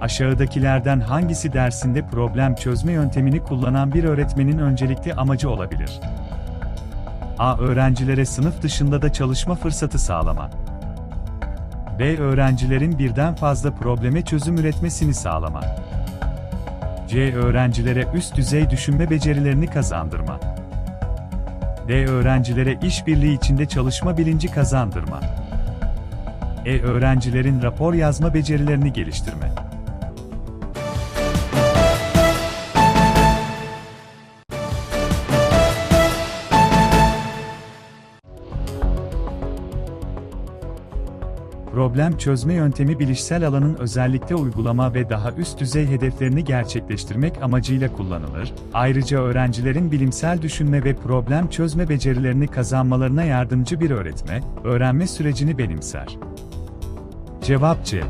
Aşağıdakilerden hangisi dersinde problem çözme yöntemini kullanan bir öğretmenin öncelikli amacı olabilir? A. Öğrencilere sınıf dışında da çalışma fırsatı sağlamak. B. Öğrencilerin birden fazla probleme çözüm üretmesini sağlamak. C. Öğrencilere üst düzey düşünme becerilerini kazandırma. D. Öğrencilere işbirliği içinde çalışma bilinci kazandırma. E. Öğrencilerin rapor yazma becerilerini geliştirme. Problem çözme yöntemi bilişsel alanın özellikle uygulama ve daha üst düzey hedeflerini gerçekleştirmek amacıyla kullanılır. Ayrıca öğrencilerin bilimsel düşünme ve problem çözme becerilerini kazanmalarına yardımcı bir öğretme, öğrenme sürecini benimser. Cevap C.